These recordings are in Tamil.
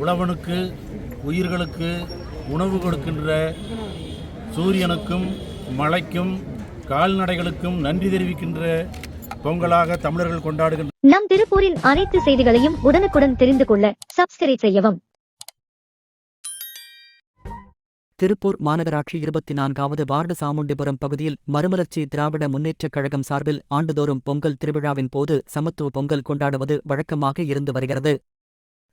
உழவனுக்கு உயிர்களுக்கு உணவு கொடுக்கின்ற சூரியனுக்கும் மழைக்கும் கால்நடைகளுக்கும் நன்றி தெரிவிக்கின்ற பொங்கலாக தமிழர்கள் கொண்டாடுகின்ற நம் திருப்பூரின் அனைத்து செய்திகளையும் உடனுக்குடன் தெரிந்து கொள்ள சப்ஸ்கிரைப் செய்யவும். திருப்பூர் மாநகராட்சி இருபத்தி நான்காவது வார்டு சாமுண்டிபுரம் பகுதியில் மறுமலர்ச்சி திராவிட முன்னேற்றக் கழகம் சார்பில் ஆண்டுதோறும் பொங்கல் திருவிழாவின் போது சமத்துவ பொங்கல் கொண்டாடுவது வழக்கமாக இருந்து வருகிறது.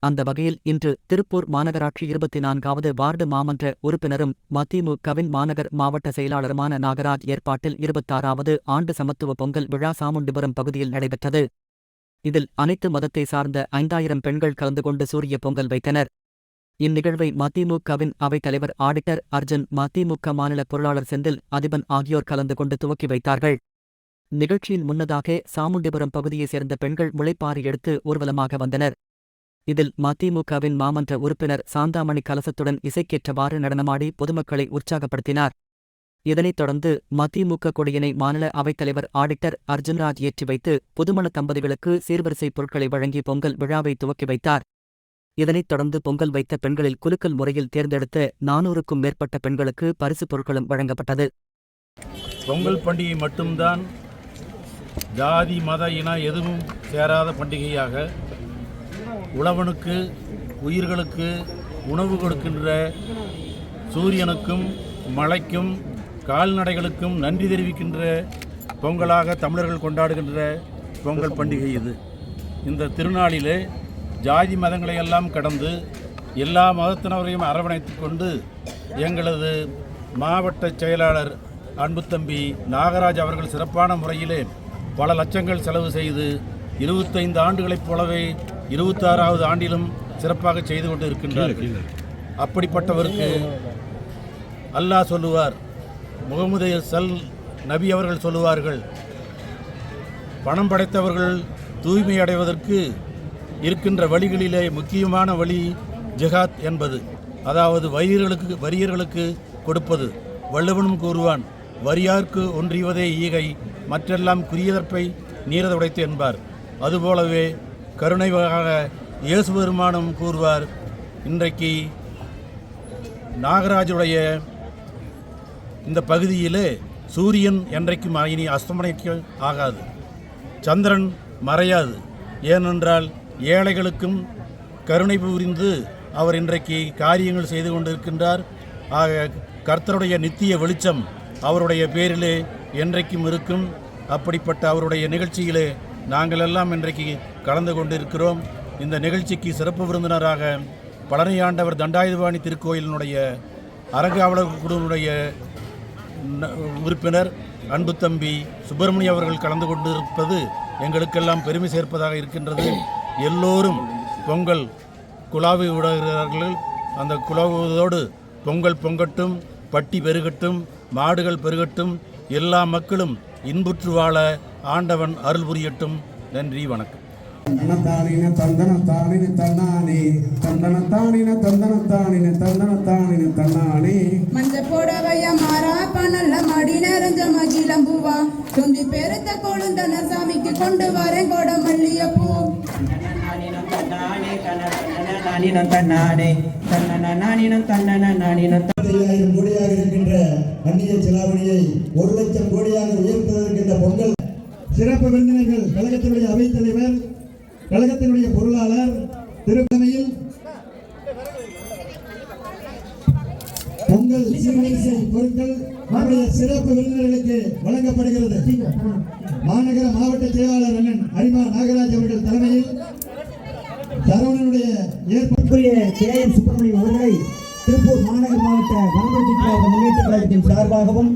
அந்த வகையில் இன்று திருப்பூர் மாநகராட்சி இருபத்தி நான்காவது வார்டு மாமன்ற உறுப்பினரும் மதிமுகவின் மாநகர் மாவட்ட செயலாளருமான நாகராஜ் ஏற்பாட்டில் இருபத்தாறாவது ஆண்டு சமத்துவ பொங்கல் விழா சாமுண்டிபுரம் பகுதியில் நடைபெற்றது. இதில் அனைத்து மதத்தை சார்ந்த ஐந்தாயிரம் பெண்கள் கலந்து கொண்டு சூரிய பொங்கல் வைத்தனர். இந்நிகழ்வை மதிமுகவின் அவைத்தலைவர் ஆடிட்டர் அர்ஜுன் மதிமுக மாநில பொருளாளர் செந்தில் அதிபன் ஆகியோர் கலந்து கொண்டு துவக்கி வைத்தார்கள். நிகழ்ச்சியில் முன்னதாக சாமுண்டிபுரம் பகுதியைச் சேர்ந்த பெண்கள் முளைப்பாரி எடுத்து ஊர்வலமாக வந்தனர். இதில் மதிமுகவின் மாமன்ற உறுப்பினர் சாந்தாமணி கலசத்துடன் இசைக்கேற்றவாறு நடனமாடி பொதுமக்களை உற்சாகப்படுத்தினார். இதனைத் தொடர்ந்து மதிமுக கொடியினை மாநில அவைத்தலைவர் ஆடிட்டர் அர்ஜுன்ராஜ் ஏற்றி வைத்து புதுமண தம்பதிகளுக்கு சீர்வரிசை பொருட்களை வழங்கி பொங்கல் விழாவை துவக்கி வைத்தார். இதனைத் தொடர்ந்து பொங்கல் வைத்த பெண்களில் குலுக்கல் முறையில் தேர்ந்தெடுத்த நானூறுக்கும் மேற்பட்ட பெண்களுக்கு பரிசுப் பொருட்களும் வழங்கப்பட்டது. பொங்கல் பண்டிகை மட்டும்தான் ஜாதி மத இன எதுவும் சேராத பண்டிகையாக உழவனுக்கு உயிர்களுக்கு உணவு கொடுக்கின்ற சூரியனுக்கும் மழைக்கும் கால்நடைகளுக்கும் நன்றி தெரிவிக்கின்ற பொங்கலாக தமிழர்கள் கொண்டாடுகின்ற பொங்கல் பண்டிகை இது. இந்த திருநாளிலே ஜாதி மதங்களை எல்லாம் கடந்து எல்லா மதத்தினரையும் அரவணைத்துக் கொண்டு எங்களது மாவட்ட செயலாளர் அன்பு தம்பி நாகராஜ் அவர்கள் சிறப்பான முறையிலே பல லட்சங்கள் செலவு செய்து இருபத்தைந்து ஆண்டுகளைப் போலவே இருபத்தாறாவது ஆண்டிலும் சிறப்பாக செய்து கொண்டு இருக்கின்றார்கள் அப்படிப்பட்டவருக்கு அல்லாஹ் சொல்லுவார் முகமது சல் நபி அவர்கள் சொல்லுவார்கள் பணம் படைத்தவர்கள் தூய்மை அடைவதற்கு இருக்கின்ற வழிகளிலே முக்கியமான வழி ஜிஹாத் என்பது. அதாவது வரியர்களுக்கு வரியர்களுக்கு கொடுப்பது. வள்ளுவனும் கூறுவான் வரியார்க்கு ஒன்றியவதே ஈகை மற்றெல்லாம் குறியதற்பை நீரதுடைத்து என்பார். அதுபோலவே கருணைவாக இயேசு பெருமானும் கூறுவார் இன்றைக்கு நாகராஜுடைய இந்த பகுதியிலே சூரியன் என்றைக்கும் இனி அஸ்தமனைக்கு ஆகாது. சந்திரன் மறையாது. ஏனென்றால் ஏழைகளுக்கும் கருணை புரிந்து அவர் இன்றைக்கு காரியங்கள் செய்து கொண்டிருக்கின்றார். ஆக கர்த்தருடைய நித்திய வெளிச்சம் அவருடைய பேரிலே என்றைக்கும் இருக்கும். அப்படிப்பட்ட அவருடைய நிகழ்ச்சியிலே நாங்கள் எல்லாம் இன்றைக்கு கலந்து கொண்டிருக்கிறோம். இந்த நிகழ்ச்சிக்கு சிறப்பு விருந்தினராக பழனியாண்டவர் தண்டாயுதபாணி திருக்கோயிலினுடைய அரங்காவலர் குழுவினுடைய உறுப்பினர் அன்பு தம்பி சுப்பிரமணிய அவர்கள் கலந்து கொண்டிருப்பது எங்களுக்கெல்லாம் பெருமை சேர்ப்பதாக இருக்கின்றது. எல்லோரும் பொங்கல் குலாவி விடுகிறார்கள். அந்த குலாவுவதோடு பொங்கல் பொங்கட்டும் பட்டி பெருகட்டும் மாடுகள் பெருகட்டும் எல்லா மக்களும் இன்புற்று வாழ ஆண்டவன் அருள் புரியட்டும். நன்றி வணக்கம். தந்தன தந்தன தானின தன்னானே. மஞ்ச புடவைய மடி நிறைஞ்ச மகிழம்பூவா. பெருத்த கொழுந்தன சாமிக்கு கொண்டு வரேன் கொட நானினம் தன்னானே. தன்னன நானினம் தன்னன நானினம் ஐயாயிரம் கோடியாக இருக்கின்ற அந்நிய செலாவணியை ஒரு லட்சம் கோடியாக உயர்த்துவதற்கின்ற பொங்கல் சிறப்பு விருந்தினர்கள் கழகத்தினுடைய அவைத்தலைவர் கழகத்தினுடைய பொருளாளர் திருப்பமையில் பொங்கல் சீர்வரிசை பொருட்கள் நம்முடைய சிறப்பு விருந்தினர்களுக்கு வழங்கப்படுகிறது. மாநகர மாவட்ட செயலாளர் அண்ணன் அரிமா நாகராஜ் அவர்கள் தலைமையில் சரவணனுடைய ஏற்பாட்டுக்குரிய கே எம் சுப்பிரமணியம் அவர்களை திருப்பூர் மாநகர் மாவட்ட வனமரட்சி திராவிட முன்னேற்ற கழகத்தின் சார்பாகவும்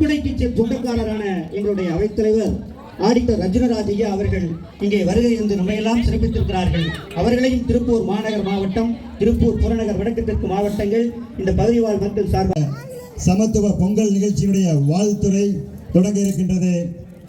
குடைக்கு சொந்தக்காரரான எங்களுடைய அவைத்தலைவர் ஆடிட்டர் ரஜினராஜ் ஐயா அவர்கள் இங்கே வருகை இருந்து நம்மையெல்லாம் சிறப்பித்திருக்கிறார்கள். அவர்களையும் திருப்பூர் மாநகர் மாவட்டம் திருப்பூர் புறநகர் வடக்கு தெற்கு மாவட்டங்கள் இந்த பகுதி வாழ் மக்கள் சார்பாக சமத்துவ பொங்கல் நிகழ்ச்சியினுடைய வாழ்த்துறை தொடங்க இருக்கின்றது.